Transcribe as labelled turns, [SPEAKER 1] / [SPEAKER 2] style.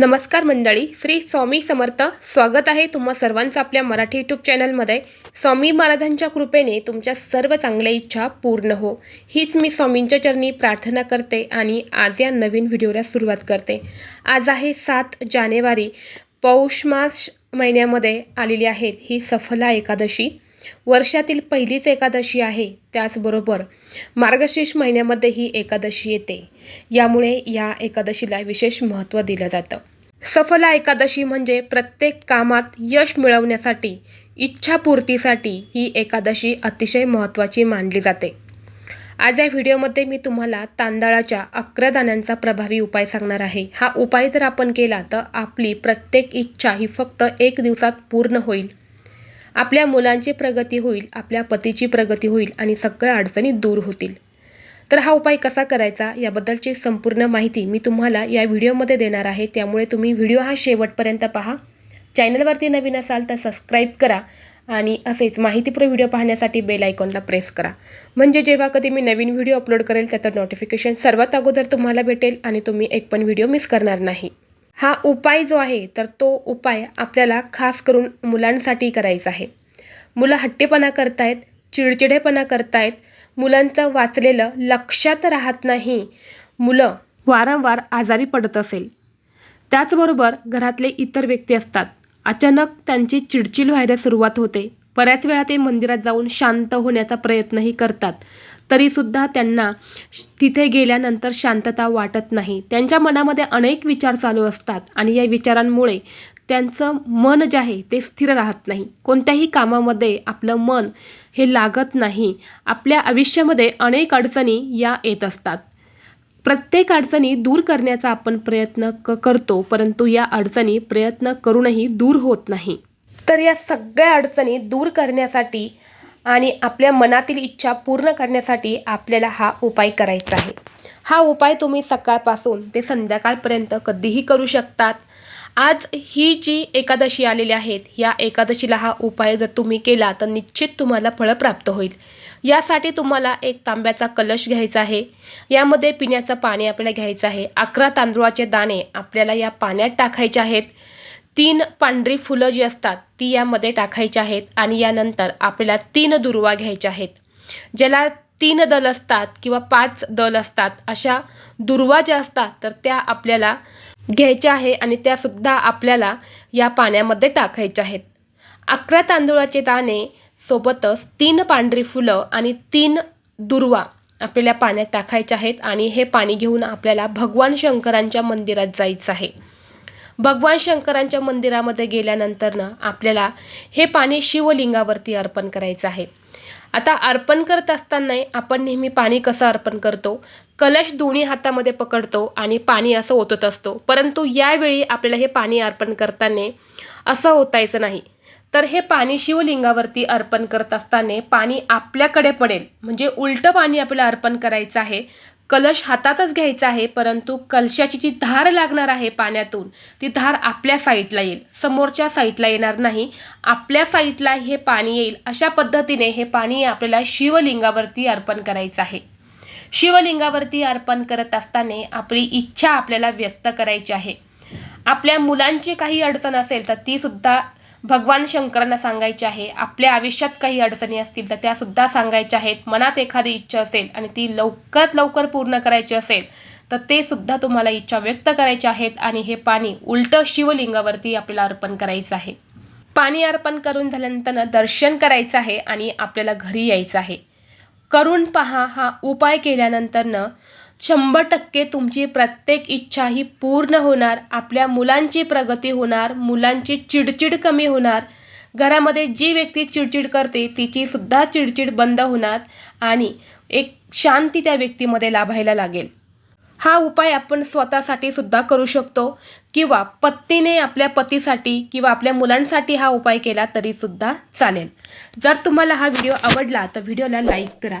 [SPEAKER 1] नमस्कार मंडळी श्री स्वामी समर्थ. स्वागत आहे तुम्हा सर्वांचं आपल्या मराठी यूट्यूब चॅनलमध्ये. स्वामी महाराजांच्या कृपेने तुमच्या सर्व चांगल्या इच्छा पूर्ण हो. हीच मी स्वामींच्या चरणी प्रार्थना करते आणि आज या नवीन व्हिडिओला सुरुवात करते. आज आहे सात जानेवारी. पौष मास महिन्यामध्ये आलेली आहेत ही सफला एकादशी. वर्षातील पहिलीच एकादशी आहे त्याचबरोबर मार्गशीर्ष महिन्यामध्ये ही एकादशी येते. यामुळे या एकादशीला विशेष महत्त्व दिलं जातं. सफला एकादशी म्हणजे प्रत्येक कामात यश मिळवण्यासाठी इच्छापूर्तीसाठी ही एकादशी अतिशय महत्त्वाची मानली जाते. आज या व्हिडिओमध्ये मी तुम्हाला तांदळाच्या अकरा दाण्यांचा प्रभावी उपाय सांगणार आहे. हा उपाय जर आपण केला तर आपली प्रत्येक इच्छा ही फक्त एक दिवसात पूर्ण होईल. आपल्या मुलांची प्रगती होईल आपल्या पतीची प्रगती होईल आणि सगळ्या अडचणी दूर होतील. तर हा उपाय कसा करायचा याबद्दलची संपूर्ण माहिती मी तुम्हाला या व्हिडिओमध्ये देणार आहे. त्यामुळे तुम्ही व्हिडिओ हा शेवटपर्यंत पहा. चॅनलवरती नवीन असाल तर सबस्क्राईब करा आणि असेच माहितीपूर्ण व्हिडिओ पाहण्यासाठी बेल आयकॉनला प्रेस करा. म्हणजे जेव्हा कधी मी नवीन व्हिडिओ अपलोड करेल त्याचं नोटिफिकेशन सर्वात अगोदर तुम्हाला भेटेल आणि तुम्ही एक पण व्हिडिओ मिस करणार नाही. हा उपाय जो आहे तर तो उपाय आपल्याला खास करून मुलांसाठी करायचा आहे. मुलं हट्टेपणा करतायत चिडचिडेपणा करतायत मुलांचं वाचलेलं लक्षात राहत नाही मुलं वारंवार आजारी पडत असेल. त्याचबरोबर घरातले इतर व्यक्ती असतात. अचानक त्यांची चिडचिड व्हायला सुरुवात होते. बऱ्याच वेळा ते मंदिरात जाऊन शांत होण्याचा प्रयत्नही करतात. तरीसुद्धा त्यांना तिथे गेल्यानंतर शांतता वाटत नाही. त्यांच्या मनामध्ये अनेक विचार चालू असतात आणि या विचारांमुळे त्यांचं मन जे आहे ते स्थिर राहत नाही. कोणत्याही कामामध्ये आपलं मन हे लागत नाही. आपल्या आयुष्यामध्ये अनेक अडचणी या येत असतात. प्रत्येक अडचणी दूर करण्याचा आपण प्रयत्न क करतो परंतु या अडचणी प्रयत्न करूनही दूर होत नाही. तर या सगळ्या अडचणी दूर करण्यासाठी आणि आपल्या मनातील इच्छा पूर्ण करण्यासाठी आपल्याला हा उपाय करायचा आहे. हा उपाय तुम्ही सकाळपासून ते संध्याकाळपर्यंत कधीही करू शकतात. आज ही जी एकादशी आलेली आहेत या एकादशीला हा उपाय जर तुम्ही केला तर निश्चित तुम्हाला फळं प्राप्त होईल. यासाठी तुम्हाला एक तांब्याचा कलश घ्यायचा आहे. यामध्ये पिण्याचं पाणी आपल्याला घ्यायचं आहे. अकरा तांदूळाचे दाणे आपल्याला या पाण्यात टाकायचे आहेत. तीन पांढरी फुलं जी असतात ती यामध्ये टाकायची आहेत आणि यानंतर आपल्याला तीन दुर्वा घ्यायच्या आहेत. ज्याला तीन दल असतात किंवा पाच दल असतात अशा दुर्वा ज्या असतात तर त्या आपल्याला घ्यायच्या आहे आणि त्यासुद्धा आपल्याला या पाण्यामध्ये टाकायच्या आहेत. अकरा तांदूळाचे दाणे सोबतच तीन पांढरी फुलं आणि तीन दुर्वा आपल्याला पाण्यात टाकायच्या आहेत आणि हे पाणी घेऊन आपल्याला भगवान शंकरांच्या मंदिरात जायचं आहे. भगवान शंकरांच्या मंदिरामध्ये गेल्यानंतर ना आपल्याला हे पाणी शिवलिंगावरती अर्पण करायचं आहे. आता अर्पण करत असताना आपण नेहमी पाणी कसं अर्पण करतो? कलश दोन्ही हातामध्ये पकडतो आणि पाणी असं ओतत असतो. परंतु यावेळी आपल्याला हे पाणी अर्पण करताना असं ओतायचं नाही. तर हे पाणी शिवलिंगावरती अर्पण करत असताना पाणी आपल्याकडे पडेल. म्हणजे उलटं पाणी आपल्याला अर्पण करायचं आहे. कलश हातातच घ्यायचा आहे परंतु कलशाची जी धार लागणार आहे पाण्यातून ती धार आपल्या साईडला येईल. समोरच्या साईडला येणार नाही. आपल्या साईडला हे पाणी येईल. अशा पद्धतीने हे पाणी आपल्याला शिवलिंगावरती अर्पण करायचं आहे. शिवलिंगावरती अर्पण करत असताना आपली इच्छा आपल्याला व्यक्त करायची आहे. आपल्या मुलांची काही अडचण असेल तर तीसुद्धा भगवान शंकरांना सांगायचे आहे आपल्या आयुष्यात काही अडचणी असतील तर त्या सुद्धा सांगायच्या आहेत. मनात एखादी इच्छा असेल आणि ती लवकरात लवकर पूर्ण करायची असेल तर ते सुद्धा तुम्हाला इच्छा व्यक्त करायच्या आहेत आणि हे पाणी उलटं शिवलिंगावरती आपल्याला अर्पण करायचं आहे. पाणी अर्पण करून झाल्यानंतर दर्शन करायचं आहे आणि आपल्याला घरी यायचं आहे. करून पहा हा उपाय केल्यानंतरनं शंभर टक्के तुमची प्रत्येक इच्छा ही पूर्ण होणार आपल्या मुलांची प्रगती होणार मुलांची चिडचिड कमी होणार घरामध्ये जी व्यक्ती चिडचिड करते तिची सुद्धा चिडचिड बंद होणार आणि एक शांती त्या व्यक्तीमध्ये लाभायला लागेल. हा उपाय आपण स्वतःसाठी सुद्धा करू शकतो किंवा पत्नीने आपल्या पतीसाठी किंवा आपल्या मुलांसाठी हा उपाय केला तरीसुद्धा चालेल. जर तुम्हाला हा व्हिडिओ आवडला तर व्हिडिओला लाईक करा.